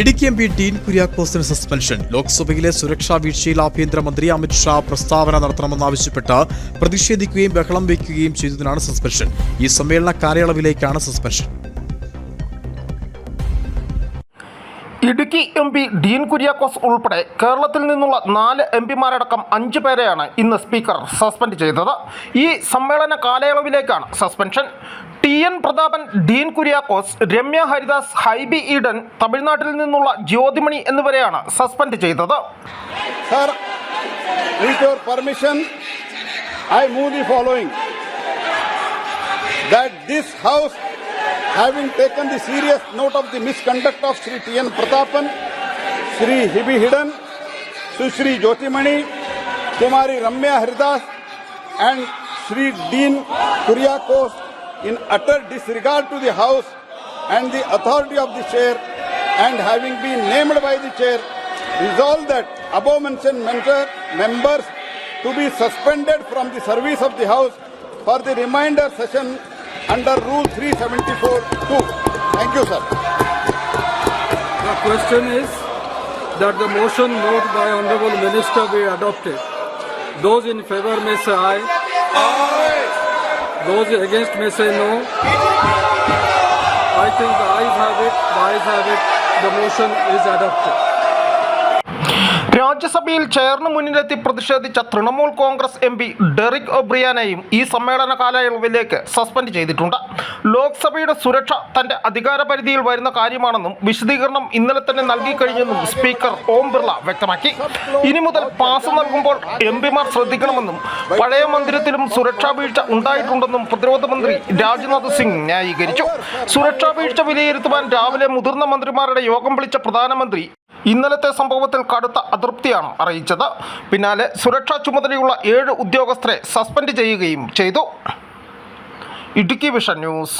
Idukki M P Dean കുര്യാക്കോസിന് suspension ലോക്സഭയിലെ സുരക്ഷാ വീഴ്ചയിൽ ആഭ്യന്തരമന്ത്രി അമിത്ഷാ പ്രസ്താവന നടത്തണമെന്നാവശ്യപ്പെട്ട് പ്രതിഷേധിക്കുകയും ബഹളം വയ്ക്കുകയും ചെയ്തതിനാണ് സസ്പെൻഷൻ ഈ സമ്മേളന കാലയളവിലേക്കാണ് suspension Idukki M P Dean Kuriakose ഉൾപ്പെടെ കേരളത്തിൽ നിന്നുള്ള നാല് എം പിമാരടക്കം അഞ്ച് പേരെയാണ് ഇന്ന് സ്പീക്കർ സസ്പെൻഡ് ചെയ്തത്. ഈ സമ്മേളന കാലയളവിലേക്കാണ് suspension. T N Prathapan Dean Kuriakose Ramya Haridas Hibi Eden തമിഴ്നാട്ടിൽ നിന്നുള്ള ജ്യോതിമണി എന്നിവരെയാണ് സസ്പെൻഡ് ചെയ്തത്. Sir permission I move the following. That this House, having taken the serious note of the misconduct of Sri T.N. Pratapan, Sri Hibi Hidden, Sushri Jyotimani, Kumari Ramya Haridas, and Sri Dean Kuryakos in utter disregard to the House and the authority of the chair, and having been named by the chair, resolve that above mentioned member- members to be suspended from the service of the House for the remainder session under Rule 374-2. Thank you, sir. The question is that the motion moved by Honorable Minister be adopted. Those in favor may say aye. Those against may say no. I think the ayes have it, the ayes have it, the motion is adopted. രാജ്യസഭയിൽ ചെയറിന് മുന്നിലെത്തി പ്രതിഷേധിച്ച Trinamool Congress M P Derek ഒബ്രിയാനെയും ഈ സമ്മേളന കാലയളവിലേക്ക് suspend ചെയ്തിട്ടുണ്ട്. ലോക്സഭയുടെ സുരക്ഷ തന്റെ അധികാര പരിധിയിൽ വരുന്ന കാര്യമാണെന്നും വിശദീകരണം ഇന്നലെ തന്നെ നൽകിക്കഴിഞ്ഞെന്നും സ്പീക്കർ ഓം ബിർള വ്യക്തമാക്കി. ഇനി മുതൽ പാസ് നൽകുമ്പോൾ എം പിമാർ ശ്രദ്ധിക്കണമെന്നും പഴയ മന്ദിരത്തിലും സുരക്ഷാ വീഴ്ച ഉണ്ടായിട്ടുണ്ടെന്നും പ്രതിരോധ മന്ത്രി രാജ്നാഥ് സിംഗ് ന്യായീകരിച്ചു. സുരക്ഷാ വീഴ്ച വിലയിരുത്തുവാൻ രാവിലെ മുതിർന്ന മന്ത്രിമാരുടെ യോഗം വിളിച്ച പ്രധാനമന്ത്രി ഇന്നലത്തെ സംഭവത്തിൽ കടുത്ത അതൃപ്തിയാണ് അറിയിച്ചത്. പിന്നാലെ സുരക്ഷാ ചുമതലയുള്ള ഏഴ് ഉദ്യോഗസ്ഥരെ സസ്പെൻഡ് ചെയ്യുകയും ചെയ്തു. Idukki vision news.